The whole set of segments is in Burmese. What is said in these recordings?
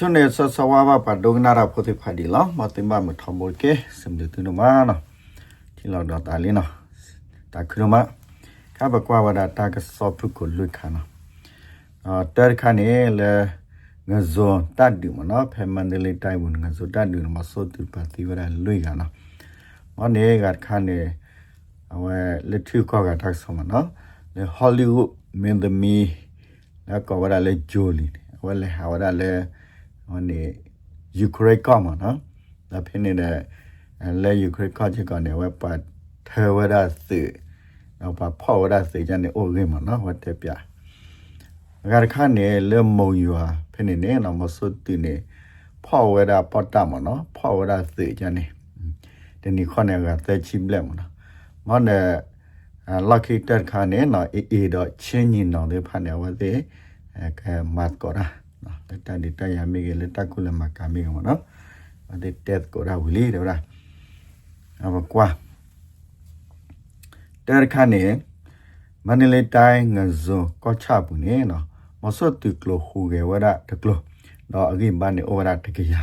ချွန်းနေဆဆဝါဘာပါဒုံနာရာဖိုတိဖာဒီလောမတင်မမထမောကေစမ်ဒတူနမနာဒီလောက်တော့တာလင်းနော်တာခရမကဘကွာဝဒတာကစောပုကိုလွတ်ခါနော်အာတဲခါနေလေငဇွန်တတ်ဒီမနော်ဖဲမန်ဒလေးတိုင်ဝင်ငဇွန်တတ်ဒီမစောတူပါတီဝရလွတ်ခါနော်မနေကခါနေအဝဲလက်ထူခေါ်ကတက်ဆောမနော်လေဟောလိဝုဒ်မင်းသမီးแล้วก็ว่าเลยဂျိုလီว่าเลยหาว่าเลย ဟိုနေယူကရိန်းကမှာနော်ဒါဖြစ်နေတဲ့လဲယူကရိန်းကချက်ကလည်းဝက်ပတ်ထေဝရစီတော့ပါဖောဝရစီကျန်နေအိုရင်းမှာနော်ဟောတက်ပြငါရခနဲ့လဲမုံယူဟာဖြစ်နေနေတော့မစွတ်တူနေဖောဝရပတ်တမနော်ဖောဝရစီကျန်နေဒီနေ့ခေါနေကသက်ချိမလက်မနော်မနဲ့ lucky တက်ခါနဲ့နော်အေးအေးတော့ချင်းညင်တော်လေးဖတ်နေဝသေးအဲကမတ်ကောရာနော် တက်တဒီတရမိကလက်တကုလမကမိကမနော်အဒီတက်ကောရာဝလီတယ်ဗျာအဘကွာတက်ခါနဲ့မန္တလေးတိုင်းငဇွန်ကောချပူနေနော်မစော့တူကလိုဟူကေဝရတကလိုတော့အကိဘာနေဩဝရတကရ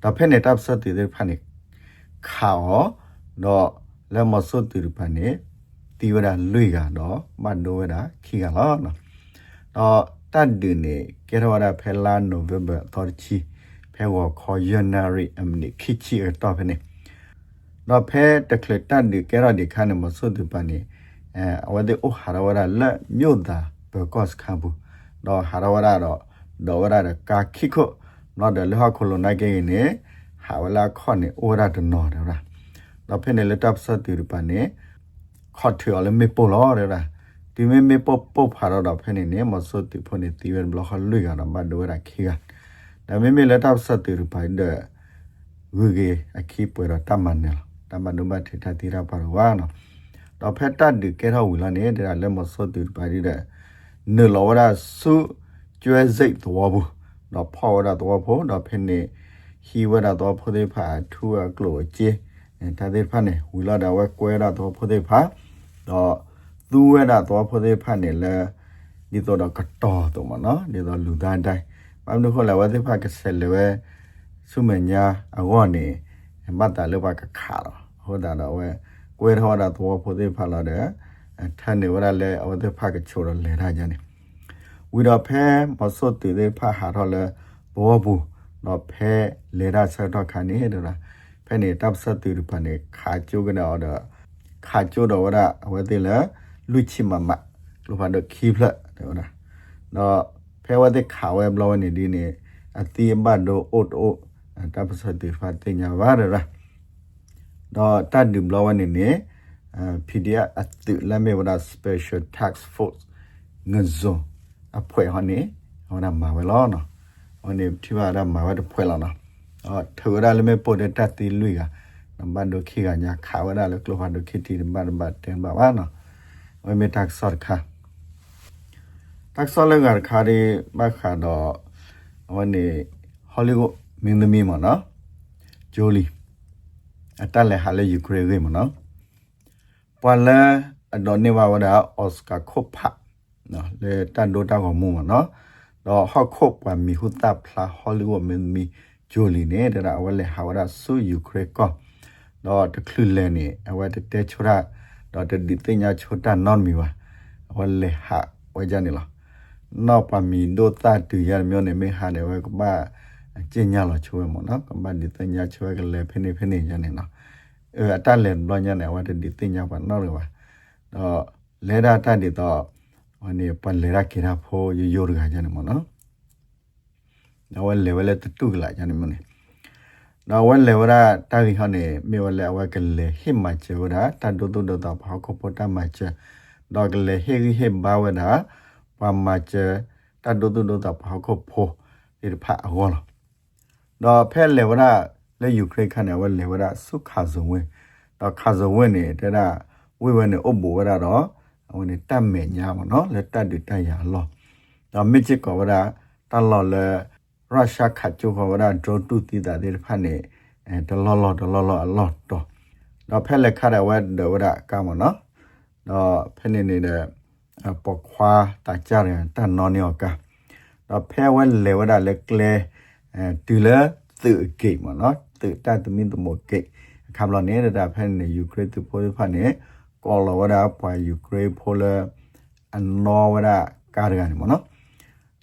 တော့ဖက်နေတပ်စတ်တဲ့ဖက်နေခါဟောတော့လက်မစော့တူဖက်နေတီဝရလွေကတော့မတ်ဒိုဝရခီကလောနော်တော့ တတ်ဒူနေကေရဝရဖဲလာနိုဗ ెంబర్ တော်ချီဖဲဝခေါ်ယနာရီအမနီခိချီတော့ဖဲနေတော့ဖဲတကလတတ်ဒူကေရဒီခါနေမဆုတ်တူပနေအဲအဝဒေအိုဟာရဝရလက်မြို့တာဘကော့စ်ခါဘူးတော့ဟာရဝရတော့ဒေါ်ဝရကာခိခိုနော်တယ်လဟခလိုနိုင်ကေနေဟာဝလာခေါနေအိုရတနော်တယ်လားတော့ဖဲနေလက်တပ်စတူပနေခေါ်ထွေလည်းမေပိုလောတယ်လား ဒီမေမေပပဖာတော့ဖဲနေနေမစောတိဖနေတီဝဲဘလခလွေကတော့မဒိုရခိကဒါမေမေလက်တပ်စတူပိုင်တဲ့ဝီကေအခီပွေတော့တမန်နေလားတမန်တို့မထေထတိရပါတော့ဝါနော်တော့ဖက်တတ်ဒီကဲတော့ဝီလာနေတဲ့လက်မစောတူပိုင်တဲ့နေလောရဆုကျွဲစိတ်တော်ဘူးတော့ဖော်ရတော့ဖို့တော့ဖဲနေဟီဝရတော့ဖို့တဲ့ဖာထူအကလိုကျေဒါတဲ့ဖာနေဝီလာတော့ကွဲရတော့ဖို့တဲ့ဖာတော့ သူဝဲတာတော့ဖို့သေးဖတ်နေလဲဒီတော့တော့ကတော်တော့မနော်ဒီတော့လူသားတိုင်းဘာလို့ခေါ်လဲဝဲသေးဖတ်ကဆက်လဲဝဲစုမညာအဝနေမတ်တာလောပါကခါတော့ဟိုတာတော့ဝဲကွဲထောတာတော့ဖို့သေးဖတ်လာတယ်ထန်နေဝရလဲအဝသေးဖတ်ကချိုးတော့လဲထားကြနေဝီတော့ဖဲမစောတေသေးဖတ်ဟာတော့လဲဘောဘူးတော့ဖဲလေရဆက်တော့ခါနေတယ်လားဖဲနေတပ်ဆက်တူဖတ်နေခါကျိုးကနေတော့ခါကျိုးတော့ဝရအဝသေးလဲ လူချီမမလူဖာဒခီဖလက်တယ်နော်တော့ဖဲဝတဲ့ခါဝဲဘလောနေဒီနေအတီဘတ်ဒိုအိုတ်အိုတပ်ပစတိဖတ်တင်ညာပါရတော့တတ်ဒီဘလောနေနေ PDF အတူလမ်းမေဝဒ Special Tax Force ငဇွန်အဖွဲဟောနေဟောနာမှာဝဲလောနော်ဟောနေထိပါရမှာဝဲတဖွဲလောနော်အော်ထောရလည်းမေပိုတဲ့တတ်တီလူကနံပါတ်ဒိုခိကညာခါဝဒလည်းကလောဖာဒိုခိတီနံပါတ်နံပါတ်10ပါပါနော် ဝေမတက်ဆော့ခါတက်ဆော့လည်းကခါရီဘခါတော့ဝနေဟောလိဝုဒ်မင်းသမီးမနော်ဂျိုလီအတက်လည်းဟာလေယူကရိန်းကမနော်ပွာလာအဒိုနေဝဝဒါအော်စကာခိုဖာနော်လေတန်ဒိုတာကမှုမနော်တော့ဟော့ခုတ်ပွာမီဟူတာဖလာဟောလိဝုဒ်မင်းသမီးဂျိုလီနေတဲ့ဝလေဟာဝဒါဆူယူကရိန်းကောတော့တခလူလဲနေအဝတ်တဲချူရာ တော့တဒီတင်ညာချိုတာနွန်မီဝါဝလေဟာဝကြနေလားနောက်ပါမီဒိုတာတူရမျိုးနေမေဟာနေဝကဘာကျင်ညာလာချိုးမနော်ကဘာဒီတင်ညာချိုးကလေးဖိနေဖိနေညနေနော်အဲအတက်လည်းလောညနေဝတဒီတင်ညာပါနော်လေပါတော့လေဒါတတ်ဒီတော့ဝ နေပလေရကိရာဖိုယယိုရကကြနေမနော်တော့ဝလေဝလေတူကလာကြနေမနော်နော်ဝဲလေဝရတာဝီဟနေမေဝလေဝကလေဟိမချေဝရတတ်တုတုတဘောက်ခပတမချေတော့ကလေဟေဟိဘာဝနာပမချေတတ်တုတုတဘောက်ခဖိုဒီဖာဟောလောတော့ဖဲလေဝရလေယူခရိခနဲ့ဝဲလေဝရစုခါဇုံဝဲတော့ခါဇုံဝဲနေတဲ့တာဝဲဝဲနေအုပ်ဘူဝရတော့ဟိုနေတတ်မဲ့ညာမနော်လက်တတ်တွေတိုက်ရလောတော့မြစ်ချစ်ကောဝရတလော်လေ ရုရှားခတ်ချိုခေါ်ရဒရိုတူတီတာတဲ့ဖာနေအဲဒလောလောဒလောလောအလောတော့တော့ဖက်လက်ခရဝဲဒဝရကမနော်တော့ဖက်နေနေတဲ့ပေါခွာတာကြရတန်နော်ညောကတော့ဖဲဝဲလေဝရလက်ကလေအဲတူလသူဂိတ်မနော်သူတတ်သမင်းတမိုဂိတ်ခါမလို့နေတာဖက်နေယူကရိတ်သူဖိုးဖက်နေကောလဝဒပွာယူကရိတ်ဖိုလအနော်ဝဒကာရကန်မနော်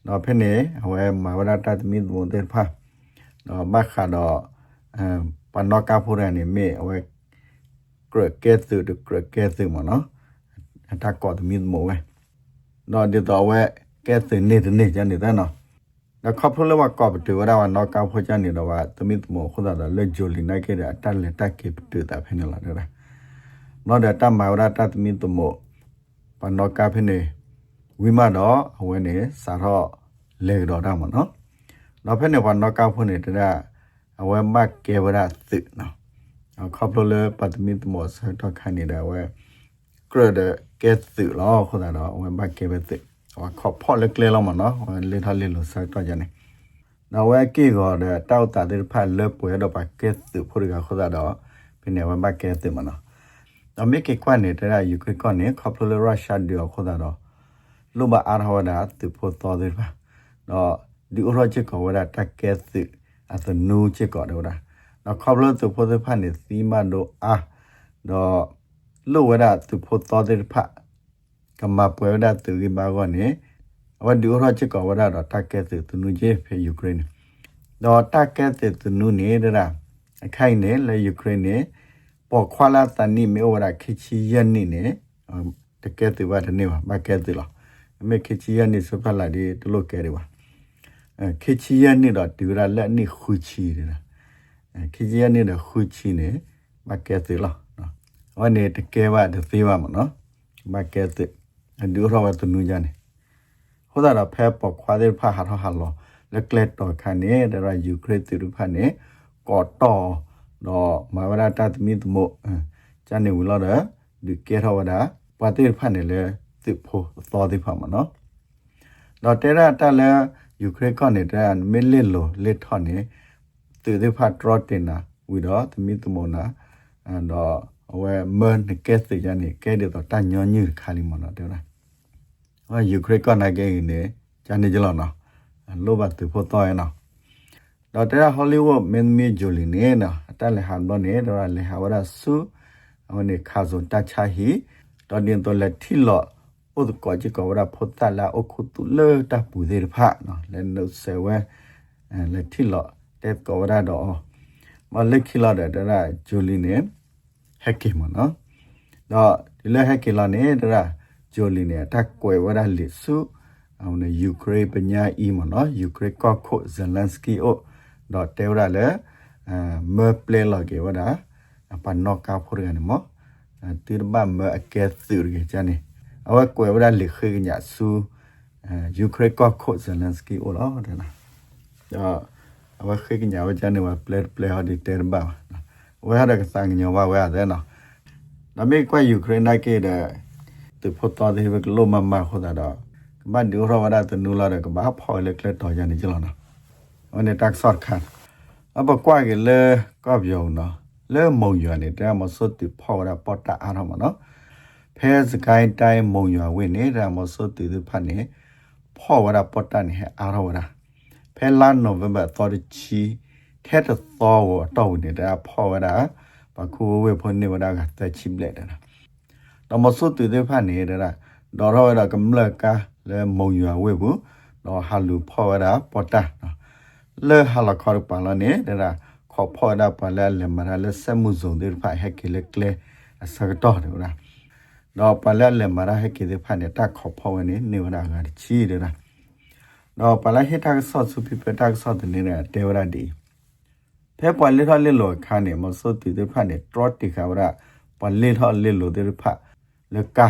တော့ဖက်နေဟဝဲမဝဒတတ်သမင်းတမိုတဲ့ဖာတော့ဘခါတော့အပနောကဖိုရနေမေအဝဲကရကဲသူတကရကဲသူမနော်အတကောသမင်းတမိုဝဲတော့ဒီတော့ဝဲကဲသူနေတဲ့နေကြနေတဲ့နော်แล้วครอบครัวว่ากอบตือว่าว่านอกกาพ่อจันนี่တော့ว่าตมิตโมขุดาเลจลินายเคดะตัลเลตักเคปตือตาเพนละเด้อနော်တဲ့တမ္မာဝရတတမိတမောပနောကဖိနေဝိမတော့အဝဲနေစာတော့ လေတော့တာမနော်နောက်ဖက်နေပနောကဖိနေတဲ့အဝဲမတ်ကေဝရသိနော်ခေါပလိုလေပတမိတမောစတော့ခနေတယ်ဝဲကရတဲ့ကဲသိလောခေါ်တာတော့ဝဲမတ်ကေဝသိဟောခေါဖော့လက်လေလောမနော်လေထားလေလို့စတော့ကြနေနော်ဝဲကေကောတဲ့တောက်တာတဲ့ဖက်လက်ပွဲတော့ပါကဲသိဖို့ရခေါ်တာတော့ဖိနေဝဲမတ်ကေသိမနော်အမေကကွနေတဲ့ယူကရိကနေခပလရရှာဒီခေါ်တာတော့လူမအားဟောတာသူဖို့တော်တယ်ပါ တော့ဒီဥရောချစ်ကောဝရတက်ကဲစစ်အသနူချစ်ကောတော့တာတော့ခပလသူဖို့တဲ့ဖာနေစီမတော့အာတော့လူဝရသူဖို့တော်တယ်ဖာကမပွဲဒသူကဘာကောနေဝဒီဥရောချစ်ကောဝရတော့တက်ကဲစစ်သူနူချေဖေယူကရိန်းတော့တက်ကဲစစ်သူနူနေတာအခိုင်နေလေယူကရိန်းနေပေါ်ခွာလာတန်နိမေဝရခိချီယနိနေတကယ်တူပါတနေပါမကဲတူလားမေခိချီယနိစဖလာဒီတလို့ကဲတယ်ပါအဲ ခိချီယနိတော့တူရလက်နိခူချီတယ်အဲခိချီယနိတော့ခူချီနေမကဲတူလားနော်ဝနေတကယ်ပါတသေးပါမနော်မကဲတူအဒူရောဝတနူကြနေဟိုဒါဖဲပေါ်ခွာတဲ့ဖာဟာဟာလောလက်ကလက်တော့ခ ane တဲ့ရယူကရိတ်တူဖာနေကောတော့တော့မဝရတတ်မီတမို့ကျန်နေဝလာတဲ့ဒီကေထဝဒပါတိဖတ်နေလေစစ်ဖို့သောတိဖတ်မှာနော်တော့တဲရတက်လဲ ယူကရိန်းကနေတမီလစ်လိုလစ်ထော်နေသူတိဖတ်ဒရော့တင်နာဝီတော့တမီတမို့နာအဲ့တော့ဝဲမန်ကဲစကြနေကဲတော့တညောညူခါလီမနော်တဲ့လားဟောယူကရိန်းကနေကနေကျန်နေကြလို့နော်လောဘသူဖို့တော့ရနော်တော့တဲ့ဟောလိဝုဒ်မင်းမီဂျိုလီနေနော်အတက်လေဟန်တော့နေတော့လေဟာဝရဆူအဝနေခါဇွန်တချာဟီတော့ဒီတော့လက်ထီလော ဥဒကောจิกဝရဖို့တလာအခုတူလေတပူသေးဖာနော်လဲနုဆေဝဲလက်ထီလောတဲ့ကောဝရတော့မလက်ခီလာတဲ့တဲ့ဂျိုလီနေဟက်ကီမနော်တော့ဒီလေဟက်ကီလာနေတဲ့ဂျိုလီနေတက်ကွယ်ဝရလီဆူအောင်နေယူကရိန်းပညာအီမနော်ယူကရိန်းကော့ခိုဇယ်လန်စကီအိုတော့တဲရလေအမပလေလောကေဝဒါပန်နောကဖိုရနေမတိရဘမအကဲသူရချာနေ အဝကွယ်ဝဒါလိခေညဆူယူကရိန်းကောခိုဇလန်စကီအိုလောတဲ့နာတော့အဝခေညဝချာနေဝပလေပလေဟဒီတဲရဘဝဲရကစံညဝဝဲတဲ့နော်ဒါမေကွယ်ယူကရိန်းနိုင်ကေတဲ့သူဖို့တော်တဲ့ဘကလိုမမခေါ်တာတော့ကမ္ဘာဒူရဝဒါတနူလာတဲ့ကဘာဖော်လက်လက်တော်ရနေကြလားနော်အနေတက်ဆော့ခန်အဘကွာကလေကပြောင်းနော်လဲမုံရွာနေတဲ့မစွတ်တူဖော်ရပေါ်တာအားမနော် ဖဲစကိုင်းတိုင်းမုံရွာဝင်နေတဲ့မစွတ်တူဖတ်နေဖော်ရပေါ်တာနေအားရဝရဖဲလာနိုဗ ెంబర్ တော်ချီထဲတသောဝတော့နေတဲ့ဖော်ရပကူဝေဖွနေဝရကတချိပလက်တာတော့မစွတ်တူဖတ်နေတဲ့တော့ရောရကမလကလဲမုံရွာဝေဘူးတော့ဟာလူဖော်ရပေါ်တာနော်လေဟာလာခေါ်ပါလာနေဒါခေါ်ဖော်တာပါလာလေမရလေစမှုဇုံတွေဖိုင်ဟက်ကလေကလေအစကတော့တယ်လား တော့ပါလာလေမရဟက်ကဒီဖိုင်နေတာခေါ်ဖော်နေနေဝရကချီတယ်လားတော့ပါလာဟက်တာဆော့စုပြပတာဆော့တဲ့နေတဲ့တေဝရဒီဖဲပွာလေထော်လေလောခါနေမစောတူတဲ့ဖိုင်နေထရတ်တီခါဝရပါလေထော်လေလောတဲ့ဖာလေကာ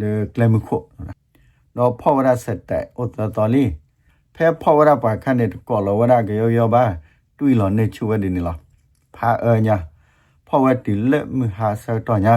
လေကလမခုတော့ဖော်ဝရဆက်တဲ့ဥတတော်လေးဖဲဖော်ဝရပါခန့်နေကောလဝရကယောယောပါတွေးလောနေချူဝဒီနေလားဖာအညာဖော်ဝတီလက်မဟာဆတော်ညာ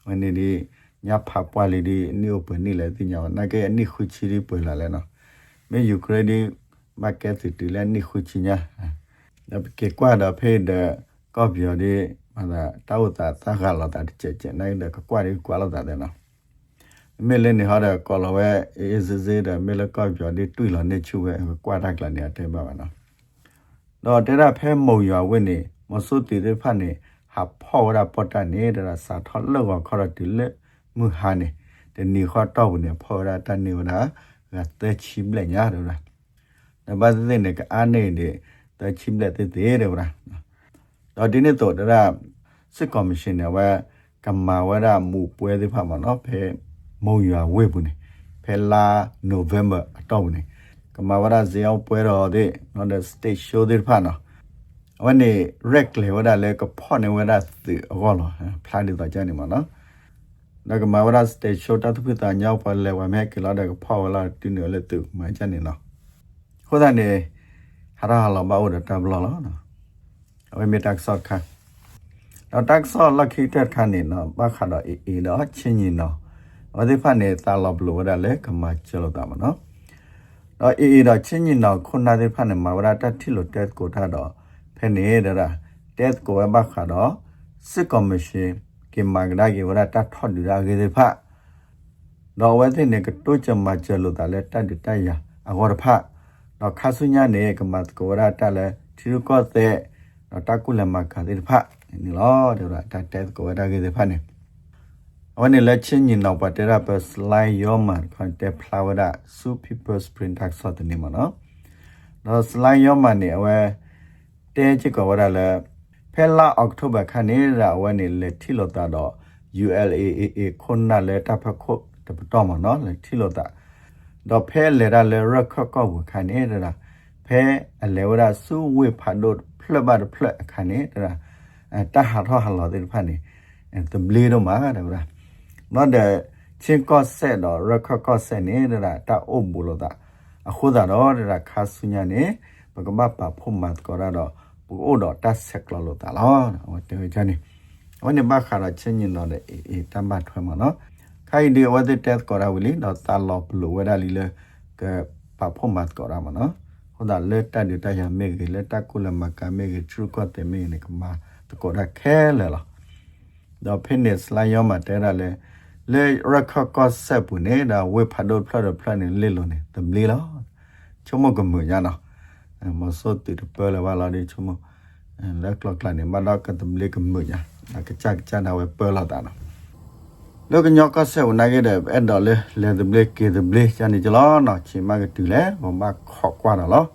ပတိလာတဲ့ဖော်ဝကောလဝတွေးလောဝကြနေလားအော်နေကပြောမဝရသနုမနော်ဖော်တိသနုတော့ဖက်နေပဟိတက်ဆောကနေတေတော်ဝရဒီတော့ဒီနေ့တော့ပါတော့ဖပတ်တဲ့ကနေဟက်တော်ဝရတော့ဘေးတွဲတော့ပန်းနေညာဖားပွားလီဖဲနေဖော်ရတော့ပပသက်ရလေလောတေဝရဒီနေနော်ဝန်နေဒီညာဖားပွားလီဒီနိုပနိလေတိညာနာကေအနိခုချီရီပွေလာလဲနော်မေယူကရဒီမာကက်တီလဲနိခုချီညာဒါကေကွာတော့ဖေးတဲ့ကော့ပြော်ဒီမာသာတောက်တာသခါလာတာချက်ချက်နိုင်တဲ့ကွာဒီကွာလာတာတဲ့နော်မေလည်းနေဟာတဲ့ကော်လဝဲအေးစေးစေးတဲ့မေလည်းကော့ပြော်ဒီတွေ့လာနေချူပဲကွာတက်လာနေတယ်ပါပါနော်တော့တဲ့ရဖဲမုံရွာဝင်းနေမဆုတီတဲ့ဖတ်နေ ဟာဖောရပတနေတဲ့စာထလောကခရတိလေမူဟာနေတနီခတော့နေဖောရတနေဝနာကတဲ့ချိမလဲညာတော့လားနဘာတဲ့နေကအာနေတဲ့တဲ့ချိမလဲတဲ့တဲ့တယ်ဗျာတော့ဒီနေ့တော့တဲ့စစ်ကော်မရှင်နဲ့ဝဲကမာဝရမူပွဲတဲ့ဖတ်မှာနော်ဖဲမုံရွာဝေဘူးနေဖဲလာနိုဗ ెంబర్ အတော့နေကမဝရဇေယောပွဲတော်တဲ့နော်တဲ့ stage show တဲ့ ဖာနော်အဝနေ rec လေဝဒလေကဖောနေဝဒသအကောလောဖလာဒီတော့ကြနေမှာနော်ဒါကမဝရ stage show တတ်ဖိတာညောက်ပါလေဝမဲကလာတဲ့ကဖောဝလာတင်းနေလေသူမကြနေနော်ခိုးတဲ့နေဟာရဟာလောဘာဝဒတဘလောနော်အဝမေတက်ဆော့ခါတော့တက်ဆော့လက်ခိတက်ခါနေနော်ဘာခါတော့အေးအေးတော့ချင်းချင်းနော်ဝဒီဖာနေတာလောဘလောဝဒလေကမချလောတာမနော်တော့အေးအေးတော့ချင်းညင်တော့ခုနာတဲ့ဖက်နေမှာဝရတတိလို့တက်ကိုထားတော့ ဖဲနေတဲ့ရာတက်ကိုဘခါတော့စစ်ကော်မရှင်ကင်မဂရာကေဝရတထော်ဒူရာကေတဲ့ဖက်တော့ဝဲတဲ့နေကတိုးချမချလို့တာလဲတတ်တတ်ရအကောဖက်တော့ခါဆုညာနေကမတ်ကိုဝရတလဲထီကောတဲ့တော့တကုလမခါတဲ့ဖက်နီလောတဲ့ရာတတက်ကိုဝရကေတဲ့ဖက်နေ တဲချစ်ကဝရလဲဖဲလာအောက်တိုဘာခနေရဝနေလေထီလတာတော့ ULAAA ခွန်နာလေတဖခုတ်တပတော်မနော်လေထီလတာတော့ဖဲလေရလေရခကောက်ခနေရတာဖဲအလေဝရစူဝေဖာဒုတ်ဖလဘတ်ဖလခနေရတာတဟာထောဟလောတဲ့ဖာနေတမလီတော့မှာတယ်ဗျာနော်တဲ့ချင်းကော့ဆက်တော့ရခကော့ဆက်နေရတာတအုပ်ဘူးလို့တာအခုသာတော့ရခါဆုညာနေ ลตาพะโคตะปตอมาเนาะเลที่เราตาดอเพเลระเลรคก็บุคันนี้ละเพอเลวดาสู้เวพาโดพลบาดพลคันนี้ละตาหาทอหันหลอดได้พันนี่ตบลีดมาได้บ่ နော်တဲ့ချင်းကော့ဆက်တော့ရခကော့ဆက်နေတာတာအုပ်ဘူးလို့တာအခုသာတော့တဲ့ခါဆုညာနေဘကမပါဖုံမတ်ကောရတော့ဘူတော့တတ်ဆက်ကလို့တာလားဟိုတေချာနေဝနေဘခါရချင်းညင်တော့တဲ့အေးတမတ်ထွဲမှာနော်ခိုင်ဒီဝတဲ့တက်ကောရဝလီတော့တာလောဘလို့ဝဒါလီလေကပါဖုံမတ်ကောရမှာနော်ဟိုဒါ လက်တက်တဲ့တရမေကလက်တက်ကုလမကမေကထရကောတဲ့မေနေကမှာတကောရခဲလေလားတော့ဖင်းနေစလိုင်းရောမှာတဲရလဲလေရခကော့ဆက်ပူနေတာဝေဖာဒိုဖလာဒဖလာနေလေလုံးနေတမလီလားချုံမကမညာနော်မစောတိတပလဝလာဒီချုံမလက်ကလကလာနေမတော့ကတမလီကမညာကချက်ချနာဝေပလာတာနော်လောကညောကဆက်ဝနိုင်တဲ့အဲ့တော့လေလေတမလီကေတမလီချန်နေကြလားနော်ချီမကတူလေဘမခော့ကွာနော်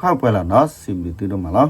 ခော့ပွဲလာနော်စီမီတူတော့မလား